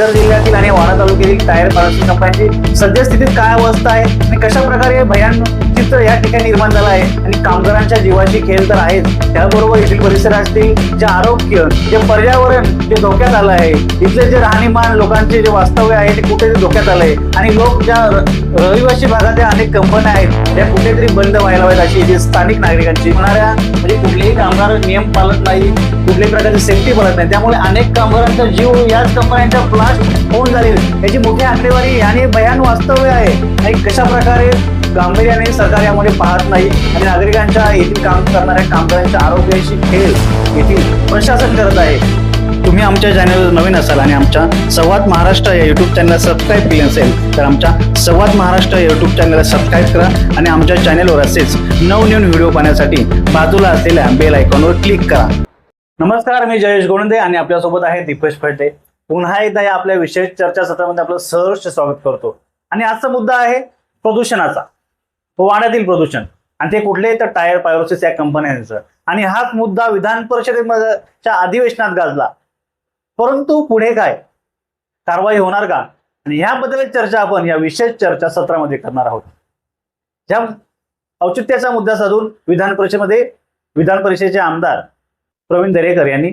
पालघर जिल्ह्यातील आणि वाडा तालुक्यातील टायर पारसी कंपन्यांची सद्यस्थितीत काय अवस्था आहे आणि कशा प्रकारे भयान चित्र या ठिकाणी निर्माण झाला आहे. आणि कामगारांच्या जीवाशी खेळ तर आहेच त्याबरोबर येथील परिसरातील जे आरोग्य जे पर्यावरण जे धोक्यात आलं आहे. इथले जे राहणीमान लोकांचे जे वास्तव्य आहे ते कुठेतरी धोक्यात आलं आहे. आणि लोक ज्या रहिवासी भागातील अनेक कंपन्या आहेत त्या कुठेतरी बंद व्हायला हव्यात अशी जी स्थानिक नागरिकांची होणाऱ्या म्हणजे कुठलेही कामगार नियम पाळत नाही कुठल्याही प्रकारची सेफ्टी पाळत नाही. त्यामुळे अनेक कामगारांचा जीव याच कंपन्यांच्या ब्लास्ट होऊन झाले याची मोठी आकडेवारी आणि बयान वास्तव्य आहे. आणि कशा प्रकारे गांभीर्याने सरकार यामध्ये पाहत नाही आणि नागरिकांच्या येथील काम करणाऱ्या कामगारांच्या आरोग्याशी खेळ येथील प्रशासन करत आहे. तुम्ही आमच्या चॅनल नवीन असाल आणि आमच्या संवाद महाराष्ट्र या युट्यूब चॅनलला सबस्क्राईब केले नसेल तर आमच्या संवाद महाराष्ट्र या युट्यूब चॅनलला सबस्क्राईब करा आणि आमच्या चॅनलवर असेच नवनवीन व्हिडिओ पाहण्यासाठी बाजूला असलेल्या बेल आयकॉनवर क्लिक करा. नमस्कार मी जयेश गोंडे आणि आपल्यासोबत आहे दीपेश फळते पुन्हा एकदा या आपल्या विशेष चर्चासत्रामध्ये आपलं सहर्ष स्वागत करतो. आणि आजचा मुद्दा आहे प्रदूषणाचा. वाड्यातील प्रदूषण. आणि ते कुठले तर टायर पायरोसिस या कंपन्यांचं आणि हाच मुद्दा विधान परिषदेच्या अधिवेशनात गाजला. परंतु पुढे काय? कारवाई होणार का? आणि ह्याबद्दल चर्चा आपण या विशेष चर्चा सत्रामध्ये करणार आहोत. ज्या औचित्याचा मुद्दा साधून विधान परिषदेमध्ये विधान परिषदेचे आमदार प्रवीण दरेकर यांनी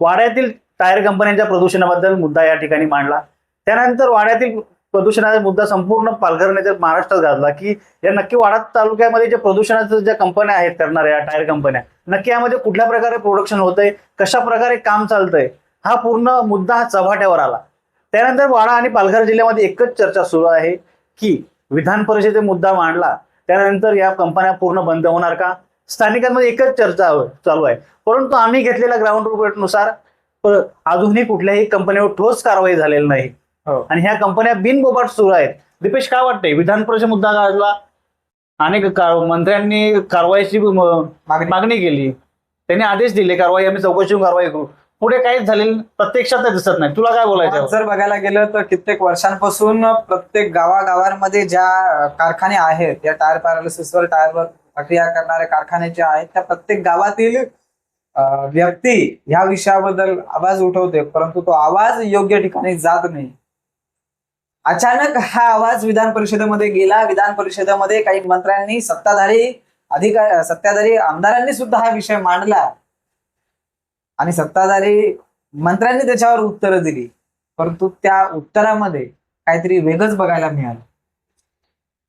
वाड्यातील टायर कंपन्यांच्या प्रदूषणाबद्दल मुद्दा या ठिकाणी मांडला. त्यानंतर वाड्यातील प्रदूषणाचा मुद्दा संपूर्ण पालघर महाराष्ट्रात गाजला की या नक्की वाडा तालुक्यामध्ये जे प्रदूषणाच्या ज्या कंपन्या आहेत करणाऱ्या टायर कंपन्या नक्की यामध्ये कुठल्या प्रकारे प्रोडक्शन होतंय कशा प्रकारे काम चालतंय हा पूर्ण मुद्दा हा चव्हाट्यावर आला. त्यानंतर वाडा आणि पालघर जिल्ह्यामध्ये एकच चर्चा सुरू आहे की विधान परिषदे मुद्दा मांडला त्यानंतर या कंपन्या पूर्ण बंद होणार का? स्थानिकांमध्ये एकच चर्चा चालू आहे. परंतु आम्ही घेतलेल्या ग्राउंड रिपोर्टनुसार अजूनही कुठल्याही कंपनीवर ठोस कारवाई झालेली नाही. आणि ह्या कंपन्या बिनबोबाट सुरू आहेत. दीपेश काय वाटतंय? विधान परिषद मुद्दा गाजला अनेक कार- मंत्र्यांनी कारवाईची मागणी. केली. त्यांनी आदेश दिले कारवाई आम्ही चौकशी कारवाई करू. पुढे काहीच झालेलं प्रत्यक्षात दिसत नाही. तुला काय बोलायचं? जर बघायला गेलं तर कित्येक वर्षांपासून प्रत्येक गावागावांमध्ये ज्या कारखाने आहेत या टायर पॅरालिसिसवर टायरवर प्रक्रिया करणारे कारखाने जे आहेत त्या प्रत्येक गावातील व्यक्ती ह्या विषयाबद्दल आवाज उठवते परंतु तो आवाज योग्य ठिकाणी जात नाही. अचानक हा आवाज विधान परिषदेमध्ये गेला. विधान परिषदेमध्ये काही मंत्र्यांनी सत्ताधारी अधिकार सत्ताधारी आमदारांनी सुद्धा हा विषय मांडला. आणि सत्ताधारी मंत्र्यांनी त्याच्यावर उत्तरं दिली. परंतु त्या उत्तरामध्ये काहीतरी वेगच बघायला मिळालं.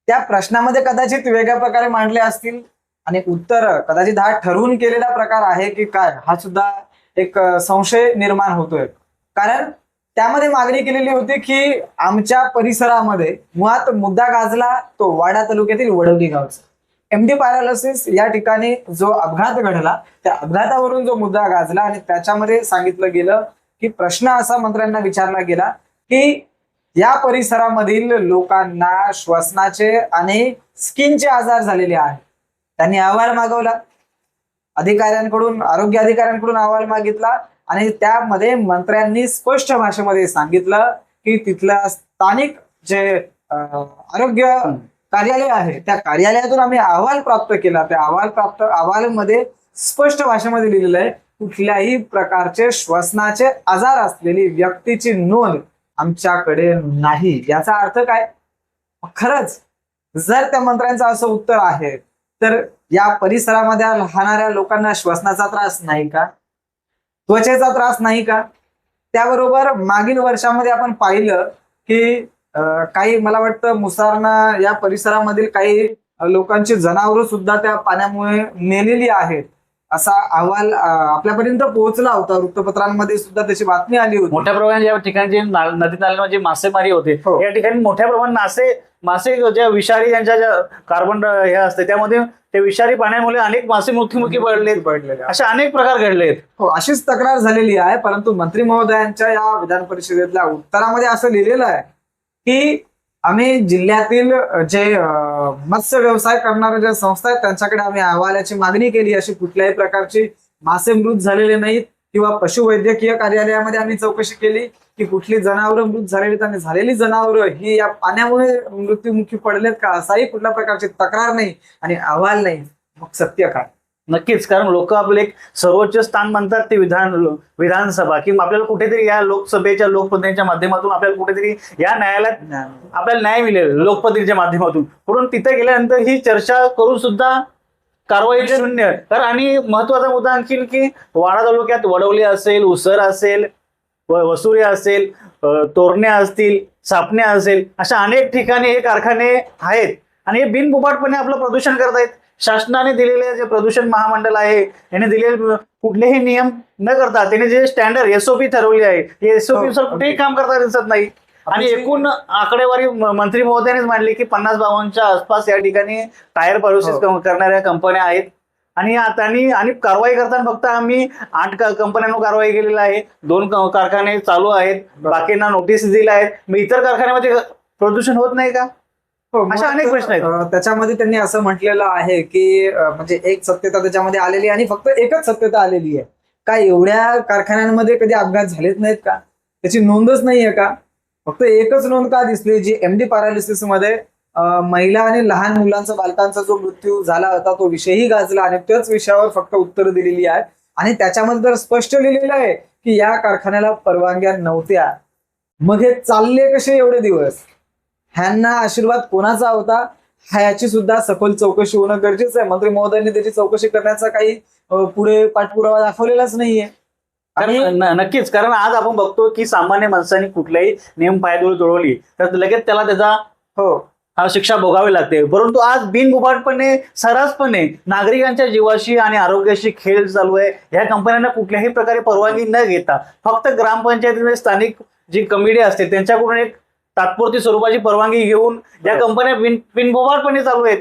त्या प्रश्नामध्ये कदाचित वेगळ्या प्रकारे मांडले असतील. आणि उत्तर कदाचित हा ठरवून केलेला प्रकार आहे की काय हा सुद्धा एक संशय निर्माण होतोय. कारण त्यामध्ये मागणी केलेली होती की आमच्या परिसरामध्ये मुळात मुद्दा गाजला तो वाडा तालुक्यातील वडवली गावचा. एमडी पॅरालिसिस या ठिकाणी जो अपघात घडला त्या अपघातावरून जो मुद्दा गाजला आणि त्याच्यामध्ये सांगितलं गेलं की प्रश्न असा मंत्र्यांना विचारला गेला की या परिसरामधील लोकांना श्वसनाचे आणि स्किनचे आजार झालेले आहेत. त्यांनी अहवाल मागवला. अधिकाऱ्यांकडून आरोग्य अधिकाऱ्यांकडून अहवाल मागितला. आणि त्यामध्ये मंत्र्यांनी स्पष्ट भाषेमध्ये सांगितलं की तिथलं स्थानिक जे आरोग्य कार्यालय आहे त्या कार्यालयातून आम्ही अहवाल प्राप्त केला. त्या अहवाल प्राप्त अहवालमध्ये स्पष्ट भाषेमध्ये लिहिलेलं आहे कुठल्याही प्रकारचे श्वसनाचे आजार असलेली व्यक्तीची नोंद आमच्याकडे नाही. याचा अर्थ काय? खरंच जर त्या मंत्र्यांचं असं उत्तर आहे तर या परिसरामध्ये राहणाऱ्या लोकांना श्वसनाचा त्रास नाही का? त्वचेचा त्रास नाही का? त्याबरोबर मागील वर्षामध्ये आपण पाहिलं की काही मला वाटतं मुसारणा या परिसरामधील काही लोकांची जनावरं सुद्धा त्या पाण्यामुळे मेलेली आहेत. असा अहवाल आपल्यापर्यंत पोहोचला होता. वृत्तपत्रांमध्ये सुद्धा त्याची बातमी आली होती. मोठ्या प्रमाणात या ठिकाणी नदी नाल्यांमध्ये मासेमारी होते हो. या ठिकाणी मोठ्या प्रमाणात मासे मासे ज्या विषारी त्यांच्या ज्या कार्बन हे असते त्यामध्ये ते विषारी पाण्यामुळे अनेक मासे मृत्युमुखी पडले पडलेले. असे अनेक प्रकार घडले आहेत हो अशीच तक्रार झालेली आहे परंतु मंत्री महोदयांच्या या विधान परिषदेतल्या उत्तरामध्ये असं लिहिलेलं आहे की आम्ही जिल्ह्यातील जे मत्स्य व्यवसाय करणाऱ्या ज्या संस्था आहेत त्यांच्याकडे आम्ही अहवालाची मागणी केली अशी कुठल्याही प्रकारची मासे मृत झालेले नाहीत. किंवा पशुवैद्यकीय कार्यालयामध्ये आम्ही चौकशी केली की कुठली जनावरं मृत झालेली आणि झालेली जनावरं ही या पाण्यामुळे मृत्युमुखी पडलेत का? असाही कुठल्या प्रकारची तक्रार नाही आणि अहवाल नाही. मग सत्य काय? नक्कीच कारण लोक आपले एक सर्वोच्च स्थान म्हणतात ते विधान विधानसभा. की आपल्याला कुठेतरी या लोकसभेच्या लोकप्रतिनिधीच्या माध्यमातून आपल्याला कुठेतरी या न्यायालयात आपल्याला न्याय मिळेल लोकप्रतिनिधीच्या माध्यमातून. म्हणून तिथे गेल्यानंतर ही चर्चा करून सुद्धा कारवाई शून्य तर आणि महत्त्वाचा मुद्दा आणखीन की वाडा तालुक्यात वडवली असेल उसर असेल वसुरी असेल तोरण्या असतील सापण्या असेल अशा अनेक ठिकाणी हे कारखाने आहेत. आणि हे बिनबुबाटपणे आपलं प्रदूषण करतायत. शासनाने दिलेले जे प्रदूषण महामंडळ आहे याने दिलेले कुठलेही नियम न करता त्याने जे स्टँडर्ड एसओपी ठरवली आहे एसओपी नुसार कुठेही काम करता दिसत नाही. आणि एकूण आकडेवारी मंत्री महोदयानेच मांडली की पन्नास बावनच्या आसपास या ठिकाणी टायर प्रोसेस हो. करणाऱ्या कंपन्या आहेत. आणि आता आणि कारवाई करताना फक्त आम्ही आठ कंपन्यांवर कारवाई केलेली आहे. दोन कारखाने चालू आहेत. बाकींना नोटीस दिल्या आहेत मग इतर कारखान्यामध्ये प्रदूषण होत नाही का? हो, अशा अनेक प्रश्न आहेत. त्याच्यामध्ये त्यांनी असं म्हटलेलं आहे की म्हणजे एक सत्यता त्याच्यामध्ये आलेली आहे आणि फक्त एकच सत्यता आलेली आहे. का एवढ्या कारखान्यांमध्ये कधी अपघात झालेच नाहीत का? त्याची नोंदच नाहीये का? फक्त एकच नोंद का दिसली? जी एमडी पॅरालिसिसमध्ये महिला आणि लहान मुलांचा बालकांचा जो मृत्यू झाला होता तो विषयही गाजला आणि त्याच विषयावर फक्त उत्तर दिलेली आहे. आणि त्याच्यामध्ये तर स्पष्ट लिहिलेलं आहे की या कारखान्याला परवानग्या नव्हत्या. मग हे चालले कसे एवढे दिवस? ह्यांना आशीर्वाद कोणाचा होता? ह्याची सुद्धा सखोल चौकशी होणं गरजेचं आहे. मंत्री महोदयांनी त्याची चौकशी करण्याचा काही पुढे पाठपुरावा दाखवलेलाच नाहीये. कारण नक्कीच कारण आज आपण बघतो की सामान्य माणसांनी कुठलाही नियम पायदोळ तोडवली तर लगेच त्याला त्याचा हो. अ, शिक्षा भोगावी लागते. परंतु आज बिनबुबाटपणे सर्रासपणे नागरिकांच्या जीवाशी आणि आरोग्याशी खेळ चालू आहे. या कंपन्यांना कुठल्याही प्रकारे परवानगी न घेता फक्त ग्रामपंचायतीमध्ये स्थानिक जी कमिटी असते त्यांच्याकडून एक तात्पुरती स्वरूपाची परवानगी घेऊन या. कंपन्या बिन बिनबुबाटपणे चालू आहेत.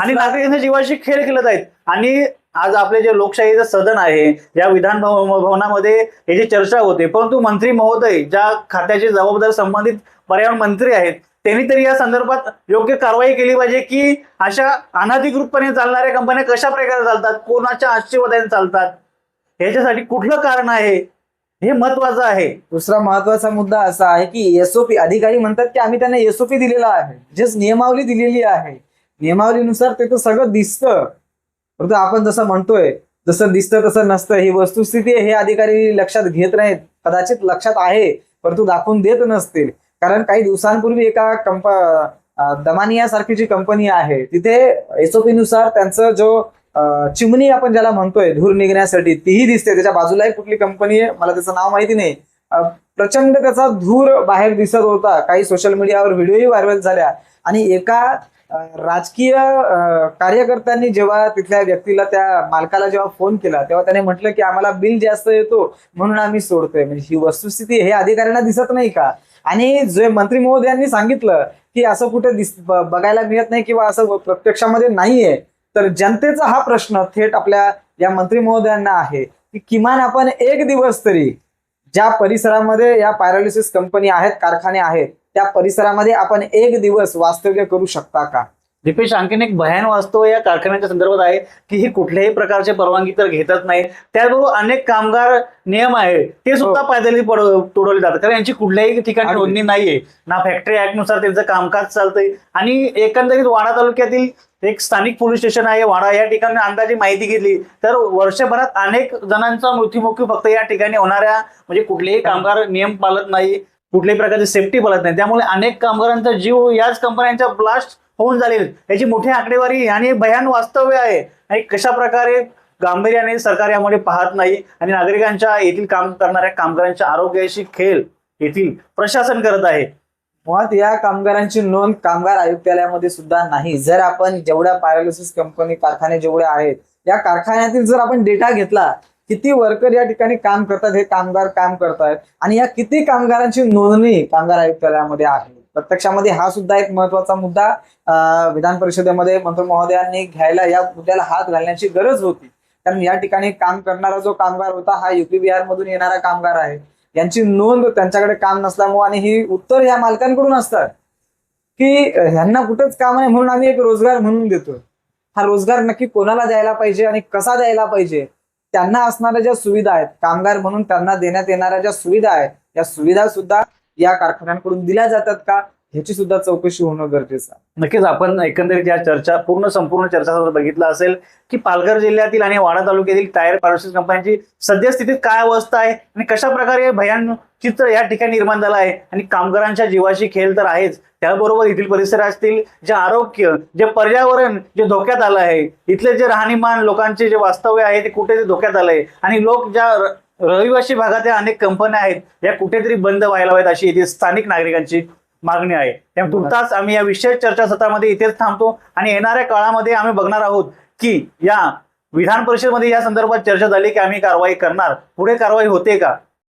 आणि नागरिकांच्या जीवाशी खेळ खेळत आहेत. आणि आज आपले जे लोकशाहीचं सदन आहे या विधान भवनामध्ये याची चर्चा होते परंतु मंत्री महोदय ज्या खात्याचे जबाबदार संबंधित पर्यावरण मंत्री आहेत त्यांनी तरी या संदर्भात योग्य कारवाई केली पाहिजे की अशा अनाधिकृतपणे चालणाऱ्या कंपन्या कशा प्रकारे चालतात कोणाच्या आशीर्वादाने चालतात? ह्याच्यासाठी कुठलं कारण आहे? हे महत्वाचं आहे. दुसरा महत्त्वाचा मुद्दा असा आहे की एसओपी अधिकारी म्हणतात की आम्ही त्यांना एसओपी दिलेला आहे जे नियमावली दिलेली आहे. नियमावलीनुसार ते तर सगळं दिसतं. परंतु आपण जसं म्हणतोय जसं दिसतं तसं नसतं ही वस्तुस्थिती हे अधिकारी लक्षात घेत नाहीत. कदाचित लक्षात आहे परंतु दाखवून देत नसतील. कारण काही दिवसांपूर्वी एका कंप दमानिया सारखी जी कंपनी आहे तिथे एसओपी नुसार त्यांचं जो चिमणी आपण ज्याला म्हणतोय धूर निघण्यासाठी तीही दिसते. त्याच्या बाजूला एक कुठली कंपनी आहे मला त्याचं नाव माहिती नाही. प्रचंड त्याचा धूर बाहेर दिसत होता. काही सोशल मीडियावर व्हिडिओही व्हायरल झाल्या. आणि एका राजकीय कार्यकर्त्यांनी जेव्हा तिथल्या व्यक्तीला त्या मालकाला जेव्हा फोन केला तेव्हा त्याने म्हटलं की आम्हाला बिल जास्त येतो म्हणून आम्ही सोडतोय. म्हणजे ही वस्तुस्थिती हे अधिकाऱ्यांना दिसत नाही का? आणि जे मंत्री महोदयांनी सांगितलं की असं कुठे दिस बघायला मिळत नाही किंवा असं प्रत्यक्षामध्ये नाहीये तर जनतेचा हा प्रश्न थेट आपल्या या मंत्री महोदयांना आहे की किमान आपण एक दिवस तरी ज्या परिसरामध्ये या पॅरालिसिस कंपनी आहेत कारखाने आहेत त्या परिसरामध्ये आपण एक दिवस वास्तव्य करू शकता का? दीपेश आणखीन एक भयान वास्तव या कारखान्याच्या संदर्भात आहे की ही कुठल्याही प्रकारचे परवानगी तर घेतच नाही. त्याचबरोबर अनेक कामगार नियम आहे ते सुद्धा हो. पायदळी पड- तोडवले जातात. कारण यांची कुठल्याही ठिकाणी. नोंदणी नाहीये. ना फॅक्टरी ऍक्टनुसार त्यांचं कामकाज चालतंय. आणि एकंदरीत वाडा तालुक्यातील एक स्थानिक पोलीस स्टेशन आहे. वाडा या ठिकाणी अंदाजे माहिती घेतली तर वर्षभरात अनेक जणांचा मृत्युमुखी फक्त या ठिकाणी होणाऱ्या म्हणजे कुठलेही कामगार नियम पाळत नाही. कुठल्याही प्रकारची सेफ्टी पाळत नाही. त्यामुळे अनेक कामगारांचा जीव याच कंपन्यांच्या ब्लास्ट होऊन झालेले याची मोठी आकडेवारी आणि भयान वास्तव्य आहे. आणि कशा प्रकारे गांभीर्याने सरकार यामध्ये पाहत नाही आणि नागरिकांच्या येथील काम करणाऱ्या कामगारांच्या आरोग्याशी खेळ येथील प्रशासन करत आहे. मुळात या कामगारांची नोंद कामगार आयुक्तालयामध्ये सुद्धा नाही. जर आपण जेवढ्या पॅरालिसिस कंपनी कारखाने जेवढे आहेत या कारखान्यातील जर आपण डेटा घेतला किती वर्कर या ठिकाणी काम करतात हे कामगार काम करतायत. आणि या किती कामगारांची नोंदणी कामगार आयुक्तालयामध्ये आहे? प्रत्यक्षामध्ये हा सुद्धा एक महत्त्वाचा मुद्दा विधान परिषदेमध्ये मंत्री महोदयांनी घ्यायला या मुद्द्याला हात घालण्याची गरज होती. कारण या ठिकाणी काम करणारा जो कामगार होता हा युपी बिहार मधून येणारा कामगार आहे. यांची नोंद त्यांच्याकडे काम नसल्यामुळे आणि ही उत्तर या मालकांकडून असतात. की ह्यांना कुठंच काम नाही म्हणून आम्ही एक रोजगार म्हणून देतो हा रोजगार नक्की कोणाला द्यायला पाहिजे आणि कसा द्यायला पाहिजे? त्यांना असणाऱ्या ज्या सुविधा आहेत कामगार म्हणून त्यांना देण्यात येणाऱ्या ज्या सुविधा आहेत या सुविधा सुद्धा या कारखान्यांकडून दिल्या जातात का? ह्याची सुद्धा चौकशी होणं गरजेचं आहे. नक्कीच आपण एकंदरीत या चर्चा पूर्ण संपूर्ण चर्चा बघितला बघितलं असेल की पालघर जिल्ह्यातील आणि वाडा तालुक्यातील टायर पारोसिस कंपन्यांची सद्यस्थितीत काय अवस्था आहे आणि कशा प्रकारे भयान चित्र या ठिकाणी निर्माण झालं आहे? आणि कामगारांच्या जीवाशी खेळ तर आहेच त्याबरोबर येथील परिसरातील जे आरोग्य जे पर्यावरण जे धोक्यात आलं आहे इथले जे राहणीमान लोकांचे जे वास्तव्य आहे ते कुठे ते धोक्यात आलं आहे आणि लोक ज्या रहिवासी भागात अनेक कंपन्या आहेत या कुठेतरी बंद व्हायला हव्यात अशी येथील स्थानिक नागरिकांची मागणी आहे. त्यामुळे तुर्तास आम्ही या विशेष चर्चासत्रामध्ये इथेच थांबतो आणि येणाऱ्या काळामध्ये आम्ही बघणार आहोत की या विधान परिषदेमध्ये या संदर्भात चर्चा झाली की आम्ही कारवाई करणार. पुढे कारवाई होते का?